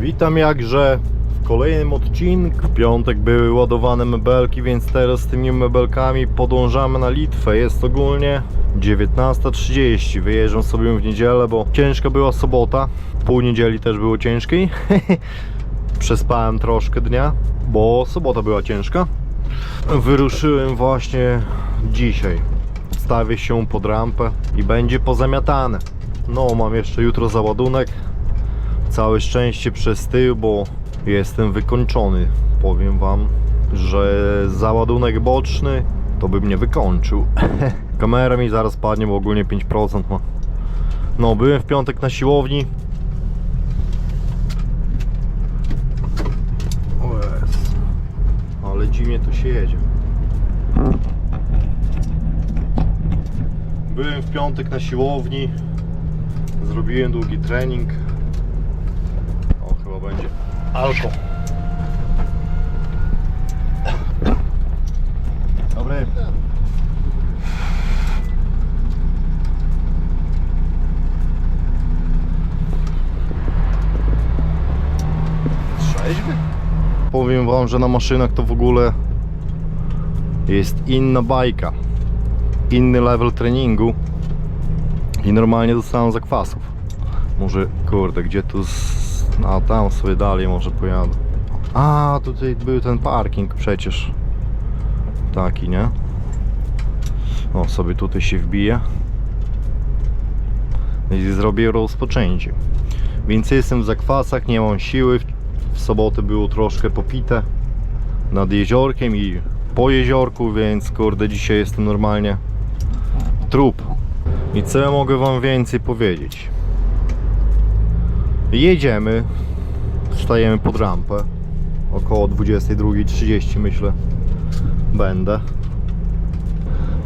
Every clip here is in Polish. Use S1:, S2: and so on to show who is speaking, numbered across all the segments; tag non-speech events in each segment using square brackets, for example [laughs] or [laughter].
S1: Witam jakże w kolejnym odcinku. W piątek były ładowane mebelki, więc teraz z tymi mebelkami podążamy na Litwę. Jest ogólnie 19.30. Wyjeżdżam sobie w niedzielę, bo ciężka była sobota. Pół niedzieli też było ciężkiej. [laughs] Przespałem troszkę dnia, bo sobota była ciężka. Wyruszyłem właśnie dzisiaj. Stawię się pod rampę i będzie pozamiatane. No, mam jeszcze jutro załadunek. Całe szczęście przez tył, bo jestem wykończony. Powiem wam, że załadunek boczny to bym nie wykończył. [laughs] Kamera mi zaraz padnie, bo ogólnie 5% ma. No, byłem w piątek na siłowni. O Jezu. Ale dziwnie tu się jedzie. Byłem w piątek na siłowni. Zrobiłem długi trening. O, chyba będzie alko. Dobry. Trzeźwy? Powiem wam, że na maszynach to w ogóle jest inna bajka. Inny level treningu. I normalnie dostałem zakwasów. Może, kurde, gdzie tu z... A, tam sobie dalej może pojadę. A, tutaj był ten parking przecież. Taki, nie? O, sobie tutaj się wbije. I zrobię rozpoczęcie. Więc jestem w zakwasach, nie mam siły. W sobotę było troszkę popite nad jeziorkiem i po jeziorku, więc kurde, dzisiaj jestem normalnie trup. I co ja mogę wam więcej powiedzieć? Jedziemy, stajemy pod rampę. Około 22.30 myślę będę.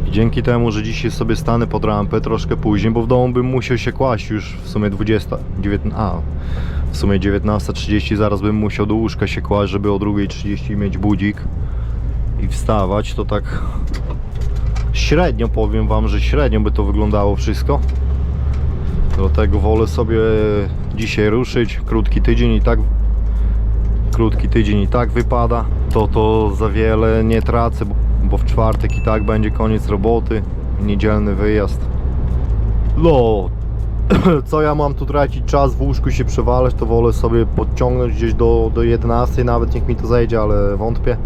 S1: I dzięki temu, że dzisiaj sobie stanę pod rampę troszkę później, bo w domu bym musiał się kłaść już w sumie 20, 19, a w sumie 19.30 zaraz bym musiał do łóżka się kłaść, żeby o 2.30 mieć budzik i wstawać, to tak średnio powiem wam, że średnio by to wyglądało wszystko. Dlatego wolę sobie dzisiaj ruszyć. Krótki tydzień i tak krótki tydzień i tak wypada. To to za wiele nie tracę, bo- w czwartek i tak będzie koniec roboty. Niedzielny wyjazd. No, [clears throat] co ja mam tu tracić czas w łóżku się przewalać, to wolę sobie podciągnąć gdzieś do, do 11, nawet niech mi to zejdzie, ale wątpię.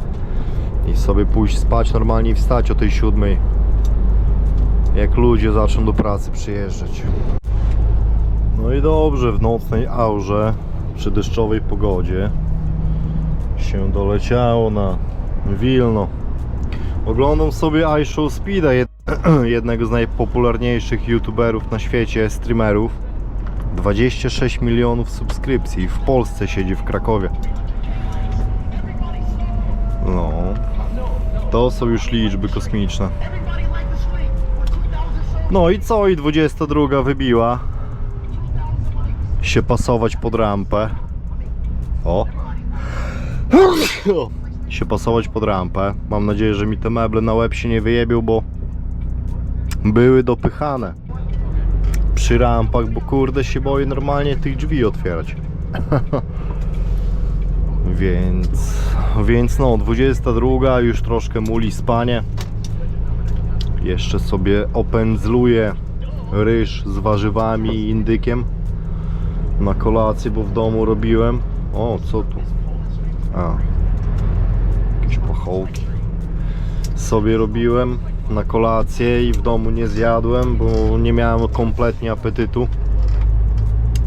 S1: I sobie pójść spać normalnie i wstać o tej siódmej. Jak ludzie zaczną do pracy przyjeżdżać. No i dobrze, w nocnej aurze, przy deszczowej pogodzie się doleciało na Wilno. Oglądam sobie iShow Speeda, jed [clears throat] jednego z najpopularniejszych youtuberów na świecie, streamerów. 26 milionów subskrypcji, w Polsce siedzi w Krakowie. No, to są już liczby kosmiczne. No i co? I 22 wybiła się pasować pod rampę. O. Się pasować pod rampę. Mam nadzieję, że mi te meble na łeb się nie wyjebią, bo były dopychane przy rampach, bo kurde się boję normalnie tych drzwi otwierać. [laughs] więc, więc no, 22 już troszkę muli spanie. Jeszcze sobie opędzluję ryż z warzywami i indykiem na kolację, bo w domu robiłem. O, co tu? A, jakieś pachołki. Sobie robiłem na kolację i w domu nie zjadłem, bo nie miałem kompletnie apetytu.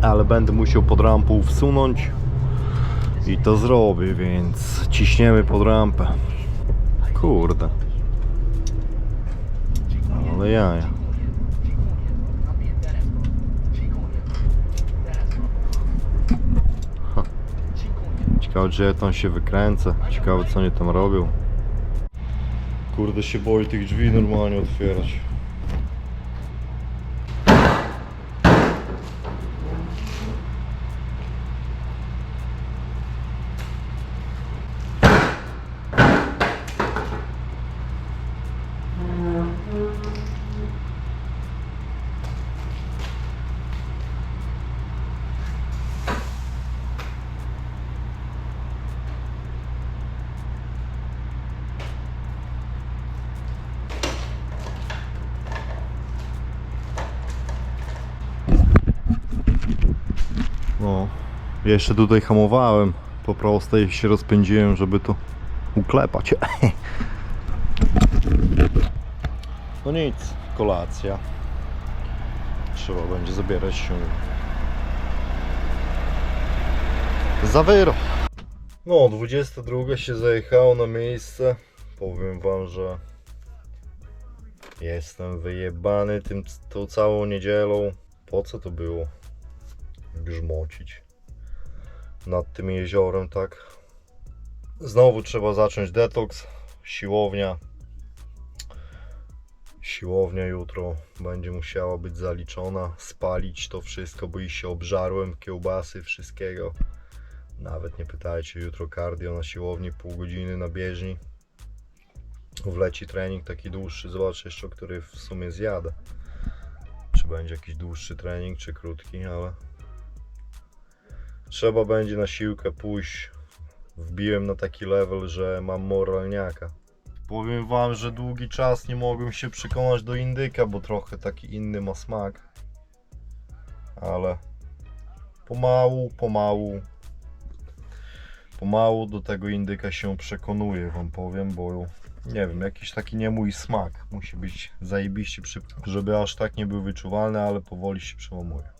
S1: Ale będę musiał pod rampą wsunąć i to zrobię, więc ciśniemy pod rampę. Kurde. Ale jaja. Ciekawe, ja tam się wykręcę. Ciekawe, co oni tam robią. Kurde, się boję tych drzwi normalnie otwierać. Jeszcze tutaj hamowałem po prostej się rozpędziłem, żeby to uklepać. [laughs] No nic, kolacja. Trzeba będzie zabierać się za wyro. No, 22 się zajechało na miejsce. Powiem wam, że jestem wyjebany tym, tą całą niedzielą. Po co to było? Grzmocić nad tym jeziorem, tak? Znowu trzeba zacząć detoks, siłownia. Siłownia jutro będzie musiała być zaliczona, spalić to wszystko, bo i się obżarłem kiełbasy, wszystkiego. Nawet nie pytajcie, jutro cardio na siłowni, pół godziny na bieżni. Wleci trening taki dłuższy, zobaczę jeszcze, który w sumie zjadę. Czy będzie jakiś dłuższy trening, czy krótki, ale trzeba będzie na siłkę pójść. Wbiłem na taki level, że mam moralniaka. Powiem wam, że długi czas nie mogłem się przekonać do indyka, bo trochę taki inny ma smak. Ale pomału, pomału, pomału do tego indyka się przekonuję, wam powiem, bo nie wiem, jakiś taki nie mój smak. Musi być zajebiście żeby aż tak nie był wyczuwalny, ale powoli się przełamuje.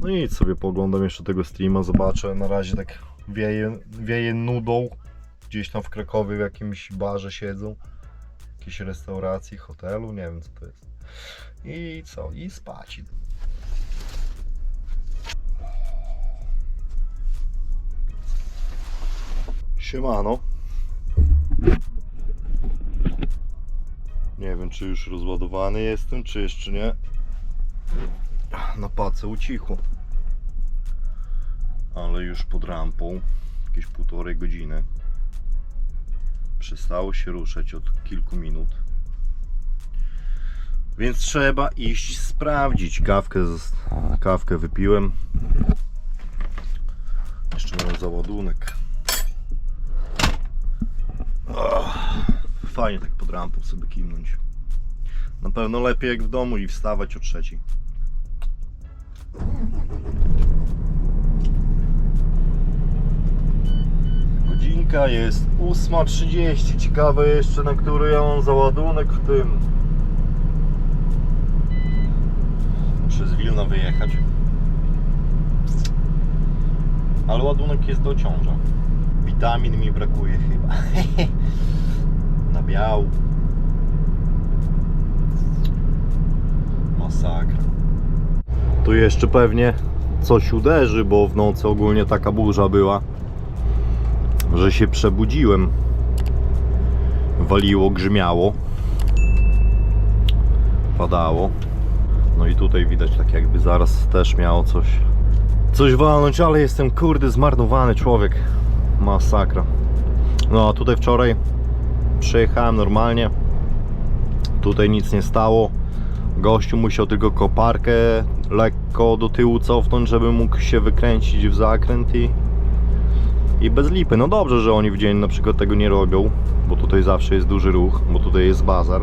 S1: No i sobie poglądam jeszcze tego streama, zobaczę. Na razie tak wieje, wieje nudą. Gdzieś tam w Krakowie w jakimś barze siedzą. Jakiejś restauracji, hotelu, nie wiem co to jest. I co? I spać. Siemano. Nie wiem, czy już rozładowany jestem, czy jeszcze nie. Na pace ucichło. Ale już pod rampą, jakieś półtorej godziny. Przestało się ruszać od kilku minut. Więc trzeba iść sprawdzić. Kawkę, kawkę wypiłem. Jeszcze mam załadunek. Fajnie tak pod rampą sobie kimnąć. Na pewno lepiej jak w domu i wstawać o trzeciej. Godzinka jest 8.30. Ciekawe jeszcze na który ja mam załadunek w tym. Muszę z Wilna wyjechać. Ale ładunek jest do ciąża. Witamin mi brakuje chyba. [laughs] Nabiału. Masakra. Tu jeszcze pewnie coś uderzy, bo w nocy ogólnie taka burza była, że się przebudziłem. Waliło, grzmiało. Padało. No i tutaj widać tak jakby zaraz też miało coś coś walnąć, ale jestem kurde zmarnowany człowiek. Masakra. No a tutaj wczoraj przyjechałem normalnie. Tutaj nic nie stało. Gościu musiał tylko koparkę lekko do tyłu cofnąć, żeby mógł się wykręcić w zakręt i, i bez lipy. No dobrze, że oni w dzień na przykład tego nie robią, bo tutaj zawsze jest duży ruch, bo tutaj jest bazar,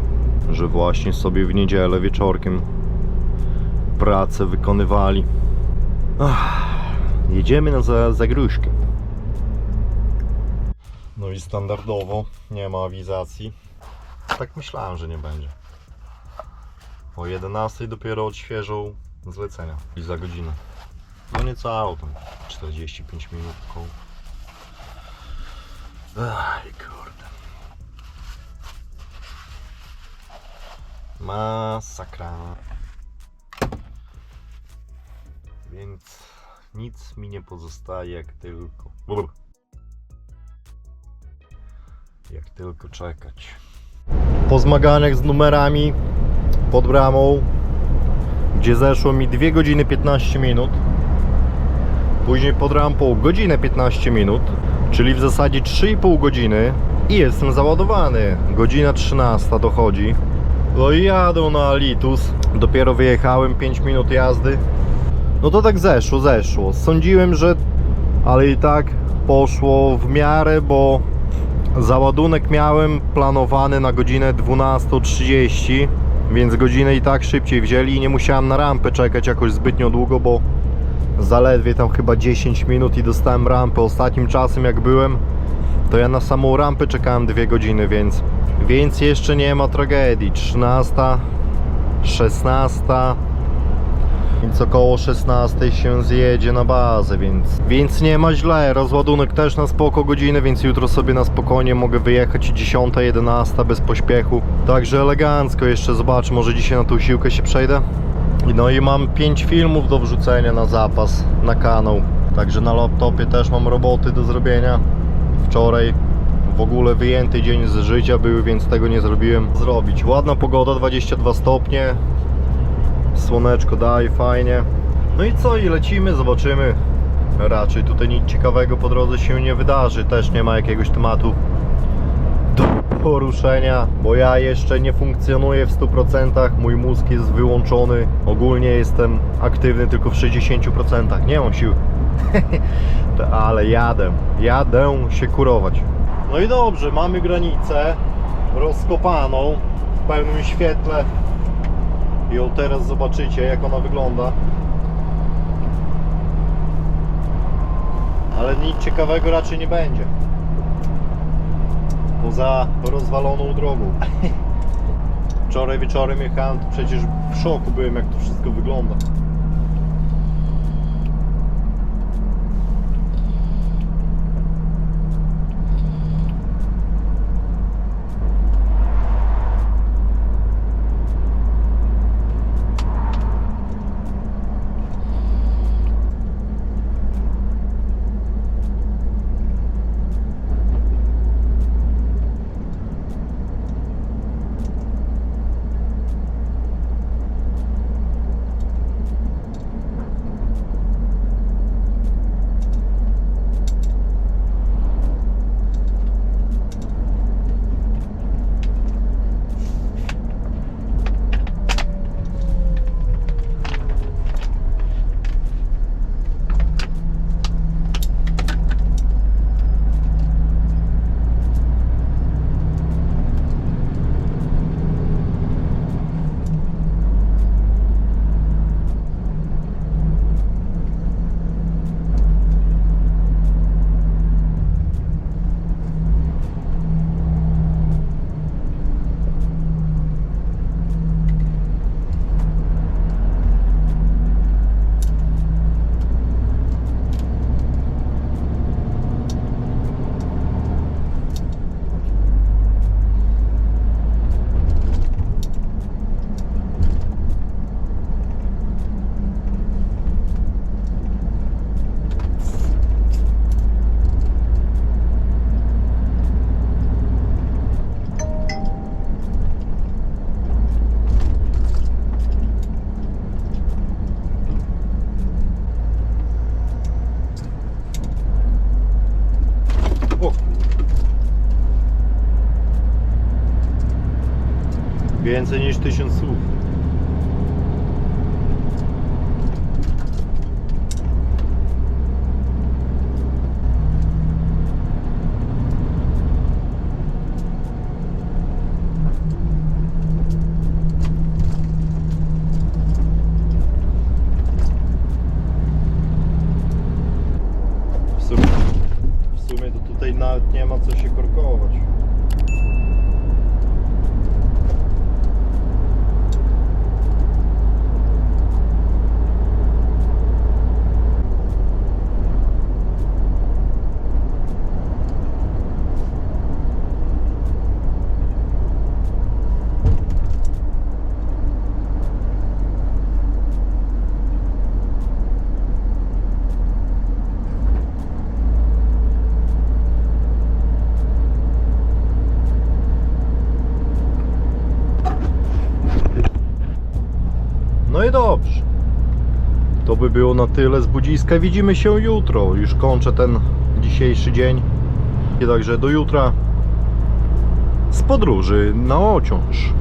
S1: że właśnie sobie w niedzielę wieczorkiem pracę wykonywali. Ach, jedziemy na za, zagróżkę. No i standardowo nie ma awizacji. Tak myślałem, że nie będzie. O 11 dopiero odświeżą zlecenia i za godzinę. No niecałe tam 45 minut koło. Aj kurde. Masakra. Więc nic mi nie pozostaje jak tylko. Jak tylko czekać. Po zmaganiach z numerami pod bramą, gdzie zeszło mi 2 godziny 15 minut. Później pod rampą godzinę 15 minut, czyli w zasadzie 3,5 godziny i jestem załadowany. Godzina 13 dochodzi. No i jadę na Alitus. Dopiero wyjechałem 5 minut jazdy. No to tak zeszło, zeszło. Sądziłem, że ale i tak poszło w miarę, bo załadunek miałem planowany na godzinę 12.30, więc godzinę i tak szybciej wzięli i nie musiałem na rampę czekać jakoś zbytnio długo, bo zaledwie tam chyba 10 minut i dostałem rampę. Ostatnim czasem jak byłem, to ja na samą rampę czekałem 2 godziny, więc, więc jeszcze nie ma tragedii. 13, 16, więc około 16 się zjedzie na bazę, więc, więc nie ma źle. Rozładunek też na spoko godziny, więc jutro sobie na spokojnie mogę wyjechać 10, 11 bez pośpiechu. Także elegancko jeszcze zobaczę, może dzisiaj na tą siłkę się przejdę. No i mam 5 filmów do wrzucenia na zapas na kanał. Także na laptopie też mam roboty do zrobienia. Wczoraj w ogóle wyjęty dzień z życia był, więc tego nie zrobiłem. Zrobić. Ładna pogoda, 22 stopnie. Słoneczko daje fajnie. No i co? I lecimy, zobaczymy. Raczej tutaj nic ciekawego po drodze się nie wydarzy. Też nie ma jakiegoś tematu do poruszenia, bo ja jeszcze nie funkcjonuję w 100%. Mój mózg jest wyłączony. Ogólnie jestem aktywny tylko w 60%. Nie mam sił. [laughs] Ale jadę. Jadę się kurować. No i dobrze, mamy granicę rozkopaną w pełnym świetle. I ją teraz zobaczycie, jak ona wygląda. Ale nic ciekawego raczej nie będzie. Poza rozwaloną drogą. [laughs] Wczoraj wieczorem jechałem, to przecież w szoku byłem, jak to wszystko wygląda. Więcej niż tysiąc słów. W sumie, w sumie to tutaj nawet nie ma co się korkować. Dobrze. To by było na tyle z budziska. Widzimy się jutro. Już kończę ten dzisiejszy dzień. Także do jutra z podróży na ociąż.